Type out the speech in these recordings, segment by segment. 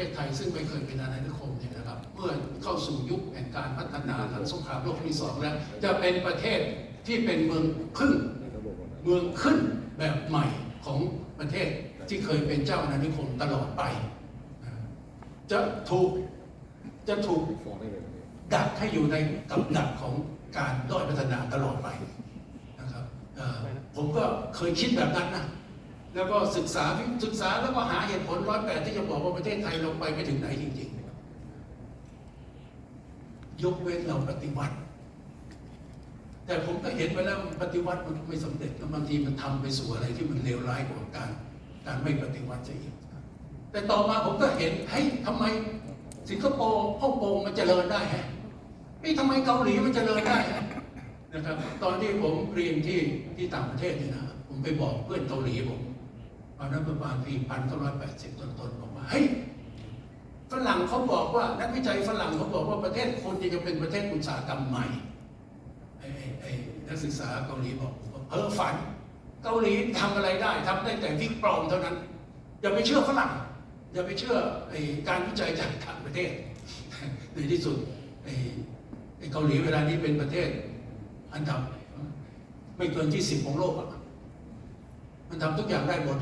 ทศไทยซึ่งไม่เคยเป็นอาณานิคมเนี่ยนะครับ เมื่อเข้าสู่ยุคแห่งการพัฒนาหลังสงครามโลกครั้งที่สองแล้ว จะเป็นประเทศที่เป็นเมืองขึ้น เมืองขึ้นแบบใหม่ของประเทศที่เคยเป็นเจ้าอาณานิคมตลอดไป จะถูกจะถูกดักให้อยู่ในกับดักของการด้อยพัฒนาตลอดไปนะครับผมก็เคยคิดแบบนั้นนะ แล้วก็ศึกษาศึกษาแล้วก็หาเหตุผลร้อยแปดที่จะบอกว่าประเทศไทยเราไปไม่ถึงไหนจริงๆ ยกเว้นเราปฏิวัติ แต่ผมก็เห็นไปแล้วปฏิวัติมันไม่สำเร็จแล้วบางทีมันทำไปสู่อะไรที่มันเลวร้ายกว่าการการไม่ปฏิวัติจะอีกแต่ต่อมาผมก็เห็นเฮ้ยทำไมสิงคโปร์ฮ่องกงมันเจริญได้ฮะเฮ้ยทำไมเกาหลีมันเจริญได้นะครับ ตอนที่ผมเรียนที่ที่ต่างประเทศเนี่ยนะผมไปบอกเพื่อนเกาหลีผม ตอนนั้นประมาณปีพันเก้าร้อยแปดสิบต้นๆบอกว่าเฮ้ยฝรั่งเขาบอกว่า นักวิจัยฝรั่งเขาบอกว่าประเทศคนจะเป็นประเทศอุตสาหกรรมใหม่ไอ้ไอ้นักศึกษาเกาหลีบอกว่าเพ้อฝัน เกาหลีทำอะไรได้ทำได้แต่วิกปลอมเท่านั้น อย่าไปเชื่อฝรั่ง อย่าไปเชื่อไอ้การวิจัยจากต่างประเทศ ในที่สุดไอ้ไอ้เกาหลีเวลานี้เป็นประเทศ อันดับไม่เกินที่สิบของโลกอะมันทำทุกอย่างได้หมด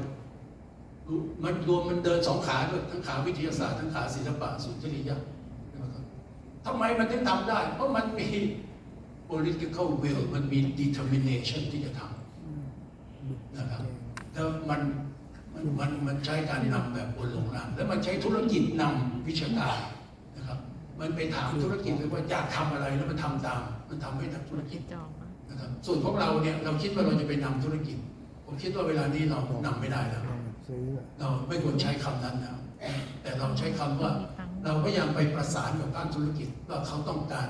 มันรวมมันเดินสองขาด้วยทั้งขาวิทยาศาสตร์ทั้งขาศิลปะสุนทรียะทำไมมันถึงทำได้ เพราะมันมี political will มันมี determination ที่จะทำนะครับแล้วมันมันมันมันใช้การนำแบบบนลงนามแล้วมันใช้ธุรกิจนำวิชาการนะครับ มันไปถามธุรกิจเลยว่าอยากทำอะไรแล้วมันทำตาม มันทำให้ทำธุรกิจจองนะนะครับส่วนพวกเราเนี่ยเราคิดว่าเราจะไปนำธุรกิจ ผมคิดว่าเวลานี้เรานำไม่ได้แล้ว ซื้ออะเราไม่ควรใช้คำนั้นนะแต่เราใช้คำว่า เราพยายามไปประสานกับด้านธุรกิจว่าเขาต้องการ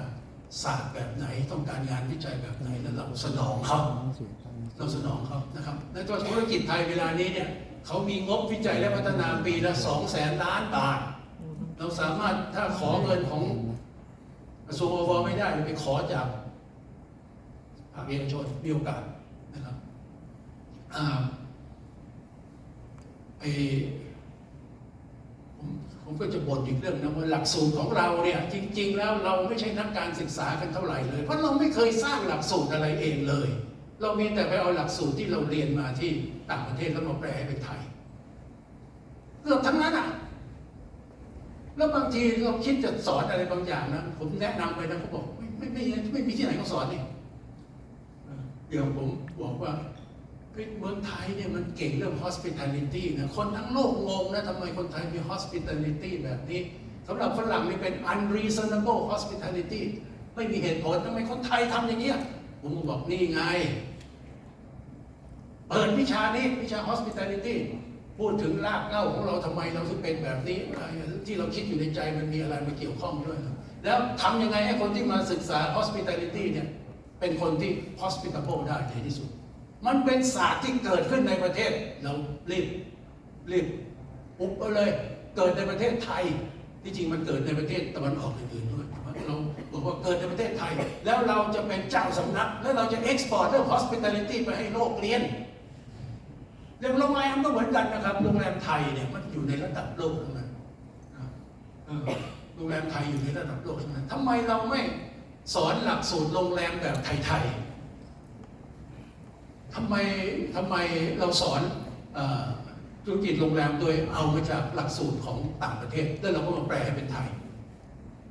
ศาสตร์แบบไหนต้องการงานวิจัยแบบไหนแล้วเราสนองเขาเสียตังค์เราสนองเขานะครับในตัวธุรกิจไทยเวลานี้เนี่ยเขามีงบวิจัยและพัฒนาปีละสองแสนล้านบาท เราสามารถถ้าขอเงินของกระทรวงอวไม่ได้ไปขอจากภาคเอกชนมีโอกาสนะครับอ่า ไอผมผมก็จะบ่นอีกเรื่องนะว่าหลักสูตรของเราเนี่ยจริง ๆ แล้วเราไม่ใช่นักการศึกษากันเท่าไหร่เลย เพราะเราไม่เคยสร้างหลักสูตรอะไรเองเลย เรามีแต่ไปเอาหลักสูตรที่เราเรียนมาที่ต่างประเทศแล้วมาแปลเป็นไทยเกือบทั้งนั้นอะแล้วบางทีเราคิดจะสอนอะไรบางอย่างนะผมแนะนำไปนะเขาบอกไม่ไม่ไม่ไม่ไม่มีที่ไหนเขาสอนนี่เดี๋ยวผมบอกว่า เมืองไทยเนี่ยมันเก่งเรื่อง hospitality นะคนทั้งโลกงงนะทำไมคนไทยมี hospitality แบบนี้สำหรับฝรั่งนี่เป็น unreasonable hospitality ไม่มีเหตุผลทำไมคนไทยทำอย่างเงี้ยผมบอกนี่ไง เปิดวิชานี้วิชา hospitality พูดถึงรากเหง้าของเราทำไมเราถึงเป็นแบบนี้ ที่เราคิดอยู่ในใจมันมีอะไรมาเกี่ยวข้องด้วย แล้วทำยังไงให้คนที่มาศึกษา hospitality เนี่ยเป็นคนที่ hospitable ได้ในที่สุด มันเป็นศาสตร์ที่เกิดขึ้นในประเทศเรารีบรีบอุบเอาเลยเกิดในประเทศไทยที่จริงมันเกิดในประเทศตะวันออกอื่นๆด้วยเราบอกว่าเกิดในประเทศไทย แล้วเราจะเป็นเจ้าสำนัก แล้วเราจะ export เรื่อง hospitality ไปให้โลกเรียนเรื่องโรงแรมก็เหมือนกันนะครับโรงแรมไทยเนี่ยมันอยู่ในระดับโลกทั้งนั้นโรงแรมไทยอยู่ในระดับโลกทั้งนั้นทำไมเราไม่สอนหลักสูตรโรงแรมแบบไทยๆ ทำไมทำไมเราสอนธุรกิจโรงแรมโดยเอามาจากหลักสูตรของต่างประเทศ แล้วเราก็มาแปลให้เป็นไทย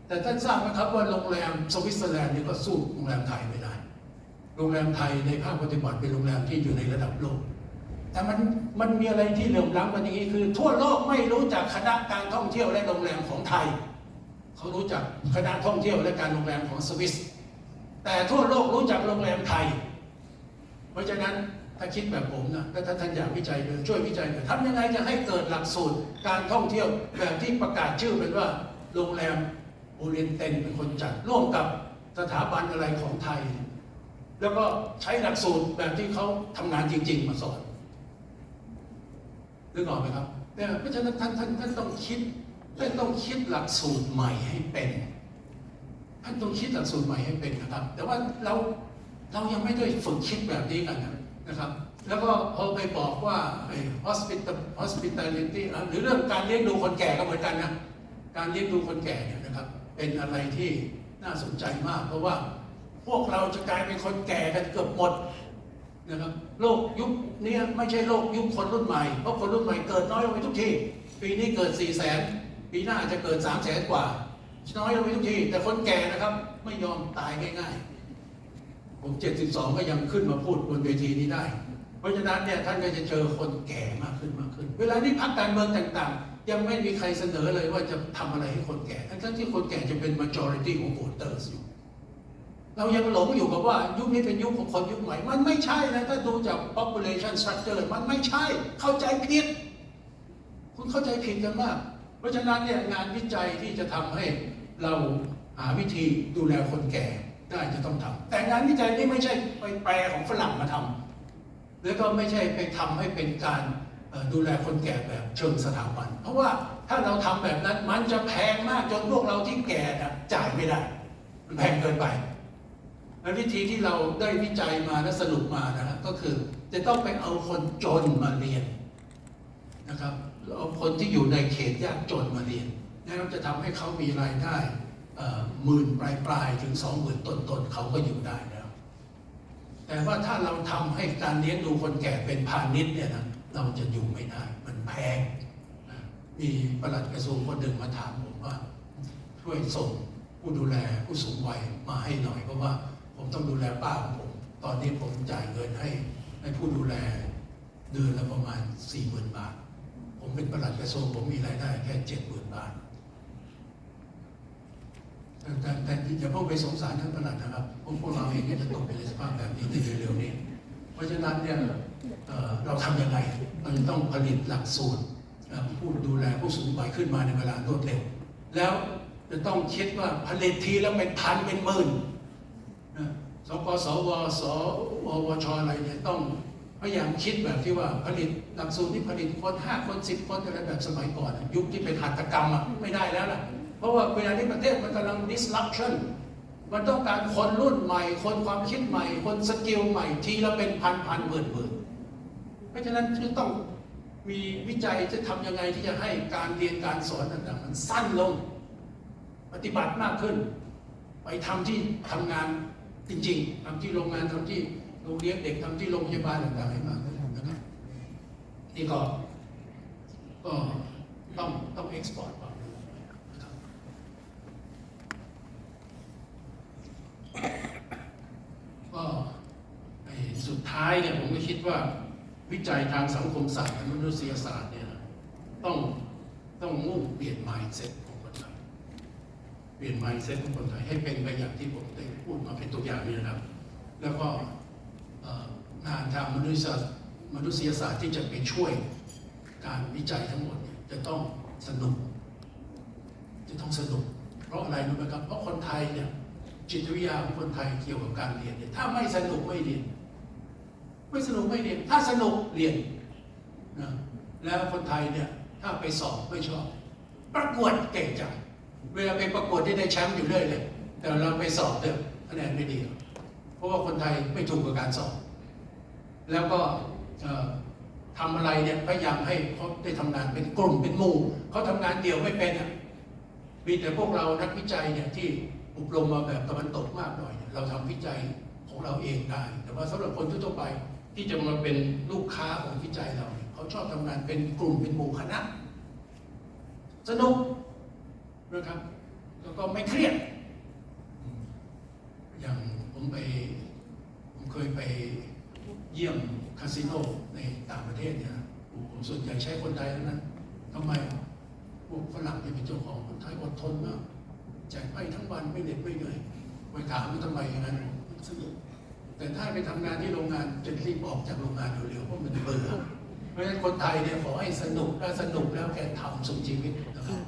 แต่ท่านทราบไหมครับว่าโรงแรมสวิตเซอร์แลนด์นี่ก็สู้โรงแรมไทยไม่ได้ โรงแรมไทยในภาคปฏิบัติเป็นโรงแรมที่อยู่ในระดับโลก แต่มันมันมีอะไรที่เหลื่อมล้ำกันอย่างนี้คือ ทั่วโลกไม่รู้จักคณะการท่องเที่ยวและโรงแรมของไทย เขารู้จักคณะท่องเที่ยวและการโรงแรมของสวิสแต่ทั่วโลกรู้จักโรงแรมไทย ราะฉะนั้นถ้าคิดแบบผมนะถ้าท่านอยากวิจัยเลยช่วยวิจัยหน่อยทำยังไงจะให้เกิดหลักสูตรการท่องเที่ยวแบบที่ประกาศชื่อเป็นว่าโรงแรมโอเรียนเตนเป็นคนจัดร่วมกับสถาบันอะไรของไทย แล้วก็ใช้หลักสูตรแบบที่เขาทำงานจริง ๆ มาสอนนึกออกไหมครับเนี่ยเพราะฉะนั้นท่านท่านท่านต้องคิดท่านต้องคิดหลักสูตรใหม่ให้เป็นท่านต้องคิดหลักสูตรใหม่ให้เป็นนะครับ แต่ว่าเรา เรายังไม่ได้ฝึกคิดแบบนี้กันนะครับ แล้วก็พอไปบอกว่าไอ้ hospital hospitality หรือเรื่องการเลี้ยงดูคนแก่ก็เหมือนกันนะ การเลี้ยงดูคนแก่เนี่ยนะครับ เป็นอะไรที่น่าสนใจมาก เพราะว่าพวกเราจะกลายเป็นคนแก่กันเกือบหมดนะครับโลกยุคนี้ไม่ใช่โลกยุคคนรุ่นใหม่ เพราะคนรุ่นใหม่เกิดน้อยลงไปทุกทีปีนี้เกิด4ี่แสนปีหน้าจะเกิด3ามแสนกว่า น้อยลงไปทุกทีแต่คนแก่นะครับ ไม่ยอมตายง่ายๆ ผม72 ก็ยังขึ้นมาพูดบนเวทีนี้ได้ เพราะฉะนั้นเนี่ยท่านก็จะเจอคนแก่มากขึ้นมากขึ้น เวลานี้พักการเมืองต่างๆ ยังไม่มีใครเสนอเลยว่าจะทำอะไรให้คนแก่ทั้งที่คนแก่จะเป็น majority ของ voters อยู่เรายังหลงอยู่กับว่ายุคนี้เป็นยุคของคนยุคใหม่ มันไม่ใช่นะถ้าดูจาก population structure มันไม่ใช่ เข้าใจผิด คุณเข้าใจผิดกันมาก เพราะฉะนั้นเนี่ยงานวิจัยที่จะทำให้เราหาวิธีดูแลคนแก่ ได้จะต้องทำแต่งานวิจัยนี่ไม่ใช่ไปแปลของฝรั่งมาทำแล้วก็ไม่ใช่ไปทำให้เป็นการดูแลคนแก่แบบเชิงสถาบัน เพราะว่าถ้าเราทำแบบนั้นมันจะแพงมากจนพวกเราที่แก่นะจ่ายไม่ได้ มันแพงเกินไปวิธีที่เราได้วิจัยมาและสรุปมานะครับก็คือจะต้องไปเอาคนจนมาเรียนนะครับเอาคนที่อยู่ในเขตยากจนมาเรียนแล้วจะทำให้เขามีรายได้ หมื่นปลายปลายๆถึงสองหมื่นต้นต้นเขาก็อยู่ได้แล้ว แต่ว่าถ้าเราทำให้การเลี้ยงดูคนแก่เป็นพาณิชย์เนี่ยนะเราจะอยู่ไม่ได้ มันแพง มีประหลัดกระทรวงคนหนึ่งมาถามผมว่า ช่วยส่งผู้ดูแลผู้สูงวัยมาให้หน่อยเพราะว่าผมต้องดูแลป้าของผม ตอนนี้ผมจ่ายเงินให้ให้ผู้ดูแลเดือนละประมาณสี่หมื่นบาท ผมเป็นประหลัดกระทรวงผมมีรายได้แค่เจ็ดหมื่นบาท แต่แต่แต่อย่าเพิ่งไปสงสารท่านประหลัดนะครับพวกพวกเราเองก็จะตกไปในสภาพแบบนี้ในเร็วๆนี้ เพราะฉะนั้นเนี่ยเราทำยังไงเราจะต้องผลิตหลักสูตรผู้ดูแลผู้สูงวัยขึ้นมาในเวลารวดเร็ว แล้วจะต้องคิดว่าผลิตทีแล้วเป็นพันเป็นหมื่นสปสวสววชอะไรเนี่ยต้องพยายามคิดแบบที่ว่าผลิตหลักสูตรที่ผลิตคนห้าคนสิบคนอะไรแบบสมัยก่อน ยุคที่เป็นหัตถกรรมอะไม่ได้แล้วล่ะ เพราะว่าเวลานี้ประเทศมันกำลัง disruption มันต้องการคนรุ่นใหม่ คนความคิดใหม่ คนสกิลใหม่ ทีละเป็นพันพันหมื่นหมื่นเพราะฉะนั้นจะต้องมีวิจัยจะทำยังไงที่จะให้การเรียนการสอนต่างๆ มันสั้นลง ปฏิบัติมากขึ้น ไปทำที่ทำงานจริง ๆทำที่โรงงานทำที่โรงเรียนเด็กทำที่โรงพยาบาลต่างๆให้มากขึ้นนะครับนี่ก็ก็ต้องต้องเอ็กซ์พอร์ตความรู้นะครับ ก็ไอ้สุดท้ายเนี่ยผมก็คิดว่าวิจัยทางสังคมศาสตร์และมนุษยศาสตร์เนี่ยต้องต้องมุ่งเปลี่ยน mindset ของคนไทย เปลี่ยน mindset ของคนไทยให้เป็นไปอย่างที่ผมได้พูดมาเป็นตัวอย่างนี้นะครับ แล้วก็งานทางมนุษยศาสตร์มนุษยศาสตร์ที่จะไปช่วยการวิจัยทั้งหมดเนี่ยจะต้องสนุก จะต้องสนุก เพราะอะไรรู้ไหมครับ เพราะคนไทยเนี่ยจิตวิทยาของคนไทยเกี่ยวกับการเรียนเนี่ยถ้าไม่สนุกไม่เรียน ไม่สนุกไม่เรียน ถ้าสนุกเรียนนะแล้วคนไทยเนี่ยถ้าไปสอบไม่ชอบ ประกวดเก่งจังเวลาไปประกวดได้ได้แชมป์อยู่เรื่อยเลย แต่เราไปสอบเถอะคะแนนไม่ดีเพราะว่าคนไทยไม่ถูกกับการสอบ แล้วก็เอ่อทำอะไรเนี่ยพยายามให้เขาได้ทำงานเป็นกลุ่มเป็นหมู่เขาทำงานเดี่ยวไม่เป็นอะมีแต่พวกเรานักวิจัยเนี่ยที่อบรมมาแบบตะวันตกมากหน่อยเยเราทำวิจัยของเราเองได้ แต่ว่าสำหรับคนทั่วไป ที่จะมาเป็นลูกค้าของวิจัยเราเนี่ยเขาชอบทำงานเป็นกลุ่มเป็นหมู่คณะ สนุกนะครับ แล้วก็ไม่เครียด อย่างผมไป ผมเคยไปเยี่ยมคาสิโนในต่างประเทศเนี่ยนะโอ้โหส่วนใหญ่ใช้คนไทยทั้งนั้นทำไมพวกฝรั่งที่เป็นเจ้าของคนไทยอดทนมากแจกไปทั้งวันไม่เหน็ดไม่เหนื่อยไปถามว่าทำไมอย่างนั้นสนุก แต่ถ้าไปทำงานที่โรงงานจะรีบออกจากโรงงานเร็วๆเพราะมันเบื่อเพราะฉะนั้นคนไทยเนี่ยขอให้สนุกถ้าสนุกแล้วแกทำสุขชีวิตนะครับ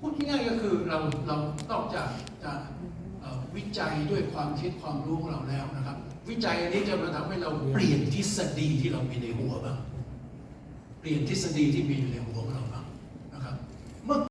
พูดง่ายๆก็คือเราเรานอกจากจะเอ่อวิจัยด้วยความคิดความรู้ของเราแล้วนะครับ วิจัยอันนี้จะมาทำให้เราเปลี่ยนทฤษฎีที่เรามีในหัวบ้างเปลี่ยนทฤษฎีที่มีอยู่ในหัวของเราบ้าง